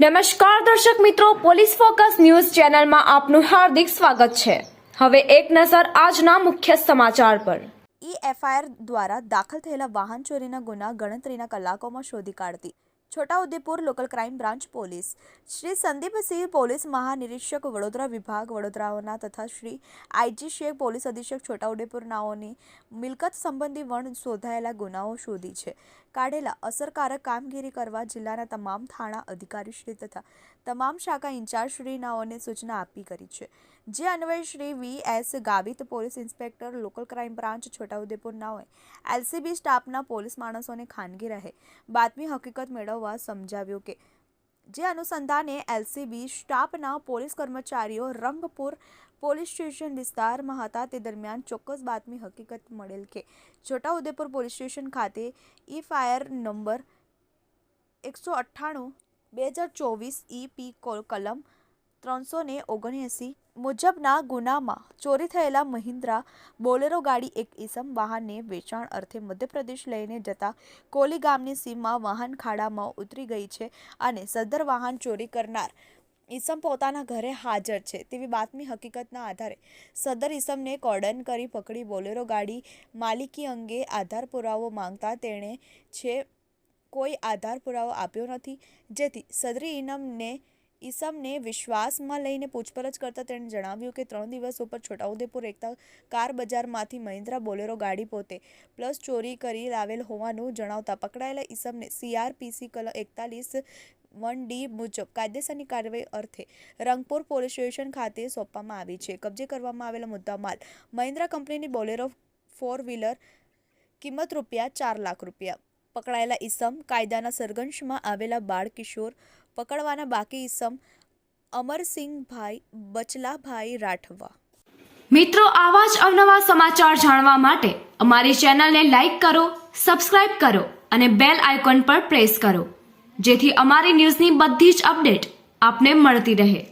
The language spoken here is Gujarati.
નમસ્કાર દર્શક મિત્રો, પોલીસ ફોકસ ન્યૂઝ ચેનલમાં આપનું હાર્દિક સ્વાગત છે. હવે એક નજર આજના મુખ્ય સમાચાર પર. ઈ એફઆઈઆર દ્વારા દાખલ થયેલા વાહન ચોરીના ગુના ગણતરીના કલાકોમાં શોધી કાઢતી. Chhotaudepur local crime branch police. Shri Sandeepsinh police મહાનિરીક્ષક Vadodara વિભાગ, વડોદરાઓના તથા શ્રી આઈજી શેખ પોલીસ અધિક્ષક છોટાઉદેપુર નાઓની મિલકત સંબંધી વણ શોધાયેલા ગુનાઓ શોધી છે. કાઢેલા અસરકારક કામગીરી કરવા જિલ્લાના તમામ થાણા અધિકારીશ્રી તથા તમામ શાખા ઇન્ચાર્જશ્રીનાઓને સૂચના આપી કરી છે. જે અન્વયે Shri V S Gavit police inspector, local crime branch Chhotaudepur નાઓએ LCB સ્ટાફના પોલીસ માણસોને ખાનગી રહે. બાતમી હકીકત મેળવવા સમજાવ્યું કે જે અનુસંધાને એલસીબી સ્ટાફના પોલીસ કર્મચારીઓ રંગપુર પોલીસ સ્ટેશન વિસ્તારમાં હતા તે દરમિયાન ચોક્કસ બાતમી હકીકત મળેલ કે છોટાઉદેપુર પોલીસ સ્ટેશન ખાતે ઈ ફાયર નંબર એકસો અઠ્ઠાણું, બે હજાર ચોવીસ ઈ પી કલમ ત્રણસો ને ઓગણએંસી મુજબના ગુનામાં ચોરી થયેલા મહિન્દ્રા બોલેરો ગાડી એક ઈસમ વાહનને વેચાણ અર્થે મધ્યપ્રદેશ લઈને જતા કોલી ગામની સીમમાં વાહન ખાડામાં ઉતરી ગઈ છે અને સદર વાહન ચોરી કરનાર ઈસમ પોતાના ઘરે હાજર છે. તેવી બાતમી હકીકતના આધારે સદર ઈસમને કોર્ડન કરી પકડી બોલેરો ગાડી માલિકી અંગે આધાર પુરાવો માંગતા તેણે છે કોઈ આધાર પુરાવો આપ્યો નથી. જેથી સદરી ઇનામને ઈસમને વિશ્વાસમાં લઈને પૂછપરછ કરતાં તેણે જણાવ્યું કે ત્રણ દિવસ ઉપર છોટાઉદેપુર એકતા કાર બજારમાંથી મહિન્દ્રા બોલેરો ગાડી પોતે પ્લસ ચોરી કરી લાવેલ હોવાનું જણાવતા પકડાયેલા ઈસમને સીઆરપીસી કલમ એકતાલીસ વન ડી મુજબ કાયદેસરની કાર્યવાહી અર્થે રંગપુર પોલીસ સ્ટેશન ખાતે સોંપવામાં આવી છે. કબજે કરવામાં આવેલા મુદ્દામાલ, મહિન્દ્રા કંપનીની બોલેરો ફોર વ્હીલર કિંમત રૂપિયા ચાર લાખ રૂપિયા. પકડાયેલા ઈસમ કાયદાના સરગંશમાં આવેલા બાળ કિશોર પકડવાના બાકી ઇસમ અમરસિંહભાઈ, બચલાભાઈ રાઠવા. મિત્રો, આવા જ અવનવા સમાચાર જાણવા માટે અમારી ચેનલને લાઈક કરો, સબસ્ક્રાઇબ કરો અને બેલ આઇકોન પર પ્રેસ કરો, જેથી અમારી ન્યૂઝની બધી જ અપડેટ આપને મળતી રહે.